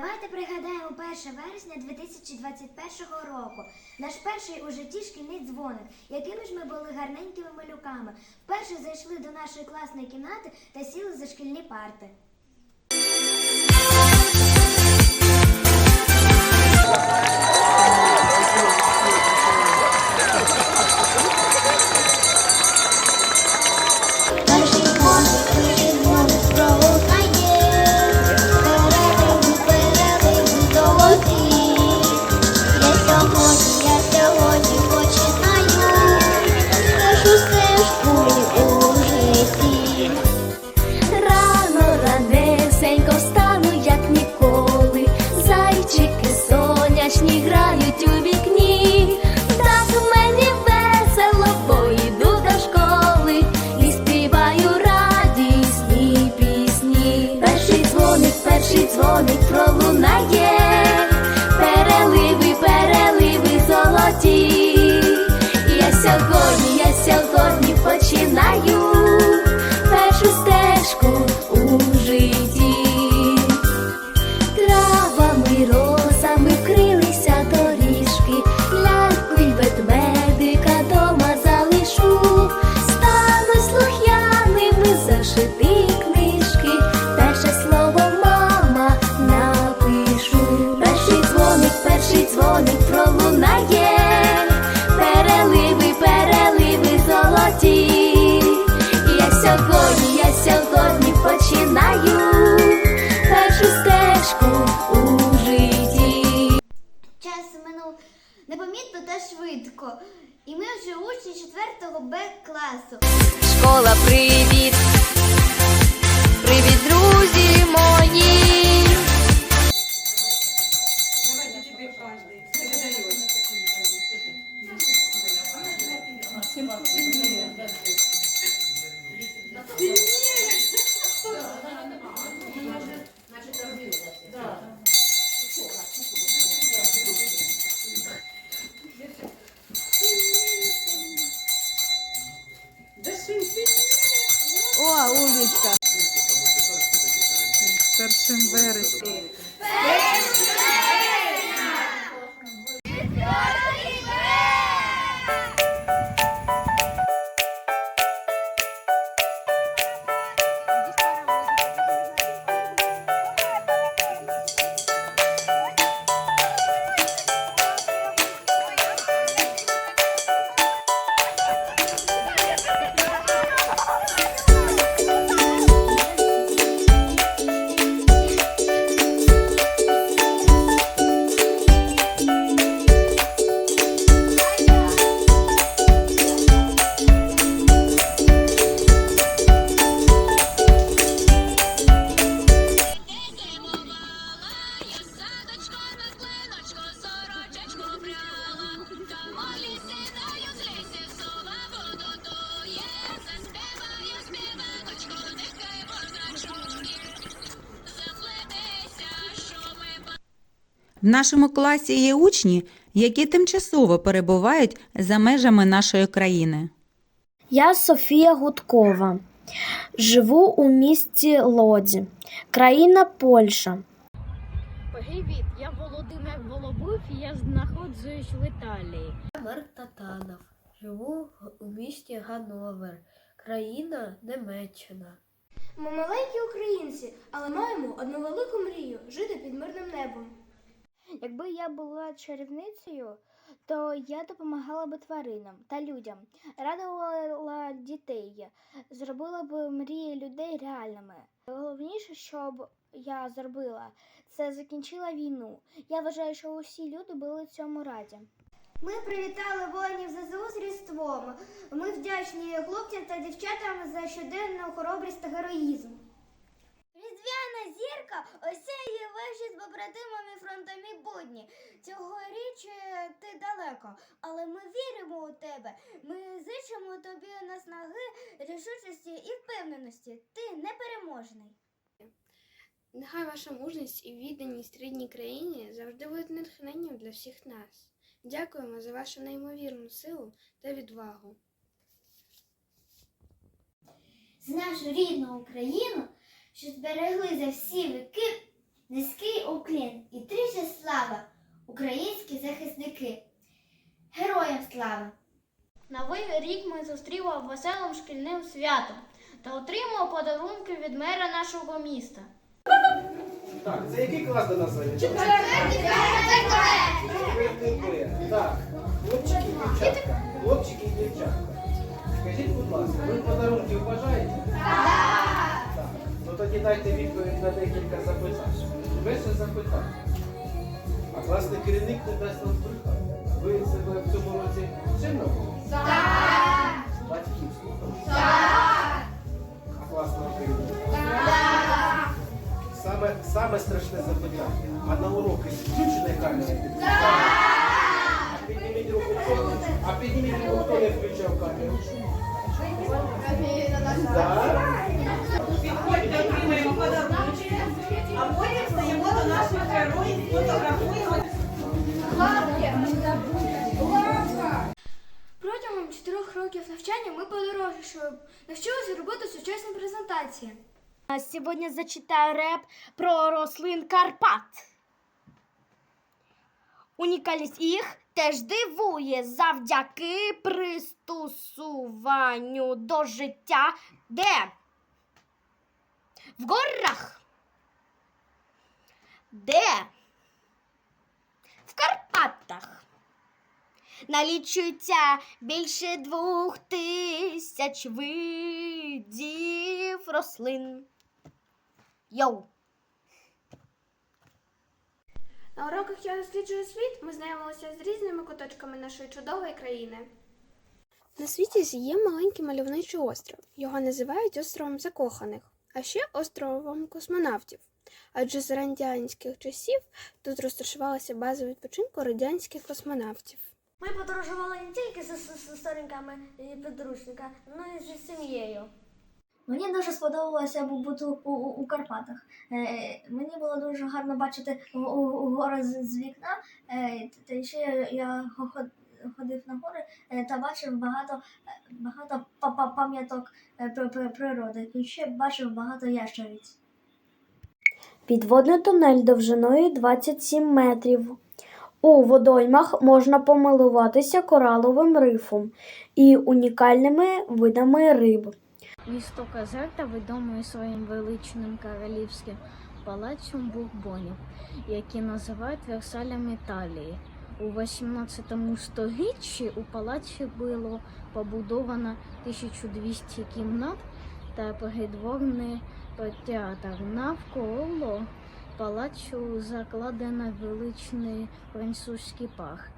Давайте пригадаємо 1 вересня 2021 року. Наш перший у житті шкільний дзвоник. Якими ж ми були гарненькими малюками. Вперше зайшли до нашої класної кімнати та сіли за шкільні парти. Швидко. І ми вже учні 4 Б класу. Школа, привіт! О, В нашому класі є учні, які тимчасово перебувають за межами нашої країни. Я Софія Гудкова. Живу у місті Лодзі, країна Польща. Привіт, я Володимир Волобув і я знаходжусь в Італії. Марк Татанов. Живу у місті Ганновер, країна Німеччина. Ми маленькі українці, але маємо одну велику мрію жити під мирним небом. Якби я була чарівницею, то я допомагала би тваринам та людям, радувала дітей, зробила б мрії людей реальними. Головніше, щоб я зробила, це закінчила війну. Я вважаю, що усі люди були цьому раді. Ми привітали воїнів ЗСУ з Різдвом. Ми вдячні хлопцям та дівчатам за щоденну хоробрість та героїзм. Різдвяна зірка осяє ваші з побратимами фронтові будні. Цьогоріч е, ти далеко, але ми віримо у тебе. Ми зичимо тобі наснаги, рішучості і впевненості. Ти непереможний. Нехай ваша мужність і відданість рідній країні завжди будуть натхненням для всіх нас. Дякуємо за вашу неймовірну силу та відвагу. з нашу рідну Україну, що зберегли за всі віки Низький уклін і тричі слава, українські захисники. Героям слава! Новий рік ми зустріли веселим шкільним святом та отримав подарунки від мера нашого міста. Так, це який клас до нас? Четвертий Б. Так, хлопчики і дівчатка. Хлопчики і дівчатка. Скажіть, будь ласка, ви подарунків бажаєте? Так. Тоді дайте відповідь на декілька запитань. Перше запитання. А класний керівник не дасть нам збрехати. Ви себе в цьому році сильно були? Так. Батьків слухали? Так. А класного керівника? Так. Саме, саме страшне запитання. А на уроки включена камера? Так. А підніміть руку, хто, а підніміть руку, хто не включав камеру? Так. Протягом чотирьох років навчання ми подорожуємо, навчилися робити сучасні презентації. А Сегодня зачитаю рэп про рослин Карпат. Унікальність їх теж дивує завдяки пристосуванню до життя, де в горах, де в Карпатах налічується більше двох тисяч видів рослин. Йоу! На уроках я досліджую світ. Ми знайомилися з різними куточками нашої чудової країни. На світі є маленький мальовничий остров. Його називають островом закоханих, а ще островом космонавтів. Адже з радянських часів тут розташувалася база відпочинку радянських космонавтів. Ми подорожували не тільки з, з, з сторінками підручника, але й зі сім'єю. Мені дуже сподобалося бути у, у, у Карпатах. Е, мені було дуже гарно бачити гори з, з вікна. Е, та ще я, ходив на гори е, та бачив багато, е, багато па- па- пам'яток е, при- при- природи. І ще бачив багато ящериць. Підводний тунель довжиною 27 метрів. У водоймах можна помилуватися кораловим рифом і унікальними видами риб. Місто Казерта відоме своїм величним королівським палацом Бурбонів, які називають Версалем Італії. У 18 столітті у палаці було побудовано 1200 кімнат та придворний театр. Навколо палацу закладено величний французький парк.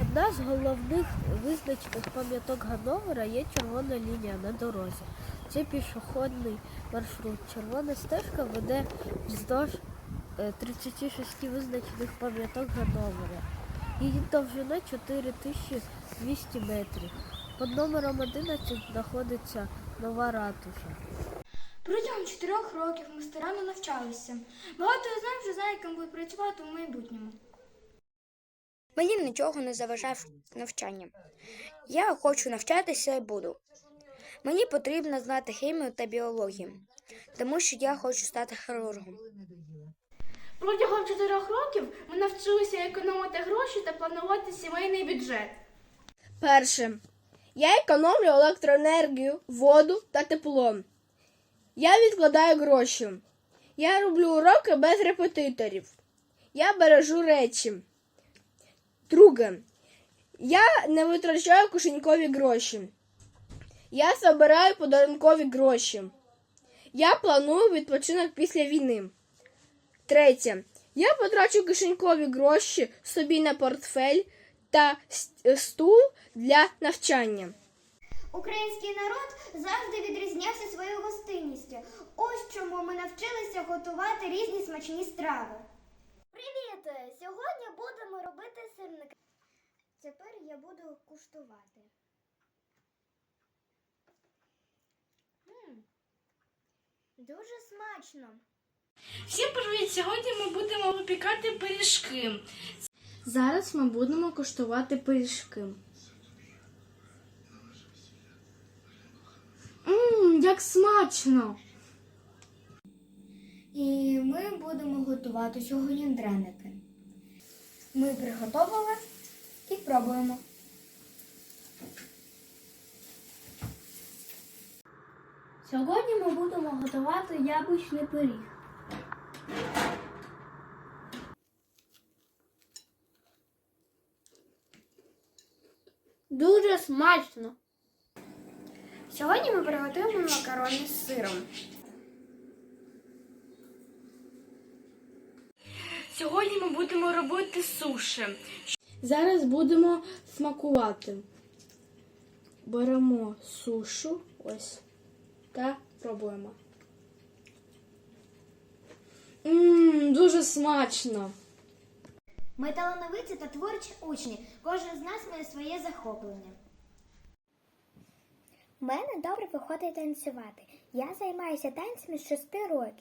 Одна з головних визначних пам'яток Гановера є червона лінія на дорозі. Це пішохідний маршрут. Червона стежка веде вздовж е, 36 визначених пам'яток Гановера. Її довжина 4200 метрів. Під номером 11 знаходиться нова ратуша. Протягом чотирьох років ми старанно навчалися. Багато з нас вже знає, ким будуть працювати у майбутньому. Мені нічого не заважає навчання. Я хочу навчатися і буду. Мені потрібно знати хімію та біологію, тому що я хочу стати хірургом. Протягом чотирьох років ми навчилися економити гроші та планувати сімейний бюджет. Перше. Я економлю електроенергію, воду та тепло. Я відкладаю гроші. Я роблю уроки без репетиторів. Я бережу речі. Друге. Я не витрачаю кишенькові гроші. Я збираю подарункові гроші. Я планую відпочинок після війни. Третє. Я потрачу кишенькові гроші собі на портфель та стул для навчання. Український народ завжди відрізнявся своєю гостинністю. Ось чому ми навчилися готувати різні смачні страви. Привіт! Сьогодні будемо робити сирники. Тепер я буду куштувати. М, Дуже смачно. Всім привіт! Сьогодні ми будемо випікати пиріжки. Зараз ми будемо куштувати пиріжки. Ммм, як смачно! І ми будемо готувати сьогодні дреники. Ми приготували і пробуємо. Сьогодні ми будемо готувати яблучний пиріг. Дуже смачно. Сьогодні ми приготуємо макарони з сиром. Сьогодні ми будемо робити суші. Зараз будемо смакувати. Беремо сушу ось та пробуємо. Ммм, дуже смачно. Ми талановиті та творчі учні. Кожен з нас має своє захоплення. У мене добре виходить танцювати. Я займаюся танцями з 6 років.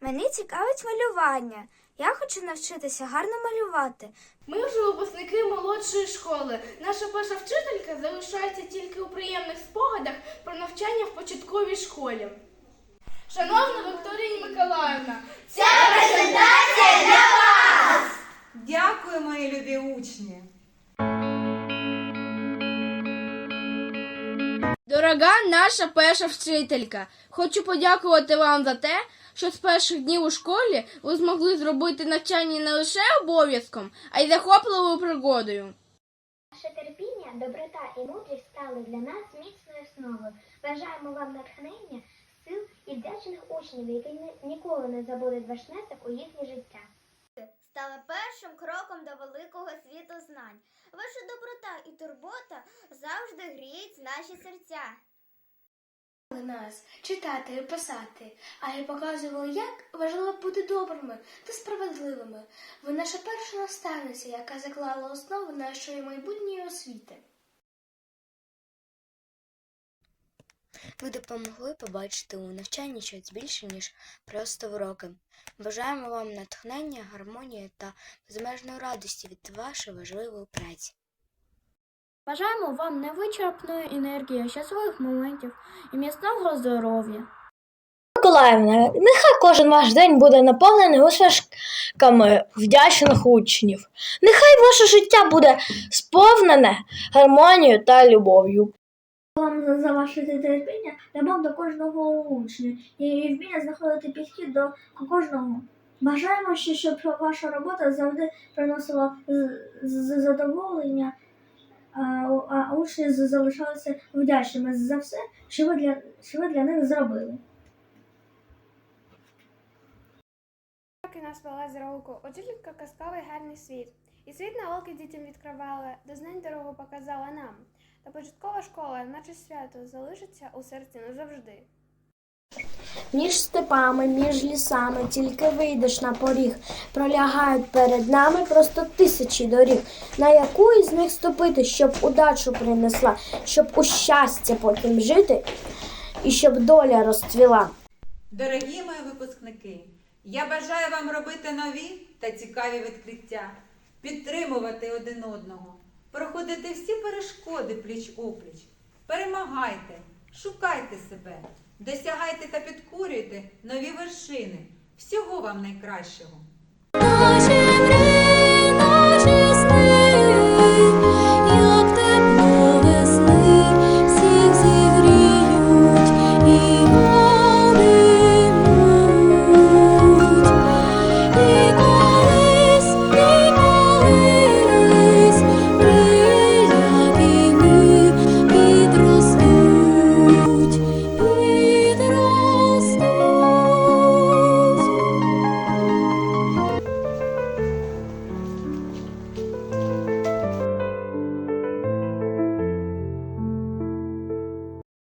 Мені цікавить малювання. Я хочу навчитися гарно малювати. Ми вже випускники молодшої школи. Наша перша вчителька залишається тільки у приємних спогадах про навчання в початковій школі. Шановна Вікторія Миколаївна, ця презентація для вас! Дякую, мої любі учні. Дорога наша перша вчителька, хочу подякувати вам за те, що з перших днів у школі ви змогли зробити навчання не лише обов'язком, а й захопливою пригодою. Ваше терпіння, доброта і мудрість стали для нас міцною основою. Бажаємо вам натхнення, сил і вдячних учнів, які ніколи не забудуть ваш внесок у їхнє життя. Стали першим кроком до великого світу знань. Ваша доброта і турбота завжди гріють наші серця. нас читати і писати, а й показували, як важливо бути добрими та справедливими. Ви наша перша наставниця, яка заклала основу нашої майбутньої освіти. Ви допомогли побачити у навчанні щось більше, ніж просто уроки. Бажаємо вам натхнення, гармонії та безмежної радості від вашої важливої праці. Бажаємо вам невичерпної енергії, щасливих моментів і міцного здоров'я. Миколаївна, нехай кожен ваш день буде наповнений усмішками вдячних учнів. Нехай ваше життя буде сповнене гармонією та любов'ю. Вам за ваше терпіння, любов до кожного учня і вміння знаходити підхід до кожного. Бажаємо ще, щоб ваша робота завжди приносила задоволення, а, учні залишалися вдячними за все, що ви для, що ви для них зробили. Роки нас вела за руку, учителька казковий гарний світ. І світ науки дітям відкривала, до знань дорогу показала нам. Та початкова школа, наче свято, залишиться у серці назавжди. Між степами, між лісами, тільки вийдеш на поріг, пролягають перед нами просто тисячі доріг, на яку із них ступити, щоб удачу принесла, щоб у щастя потім жити, і щоб доля розцвіла. Дорогі мої випускники, я бажаю вам робити нові та цікаві відкриття, підтримувати один одного, проходите всі перешкоди пліч опліч, перемагайте, шукайте себе, досягайте та підкурюйте нові вершини. Всього вам найкращого.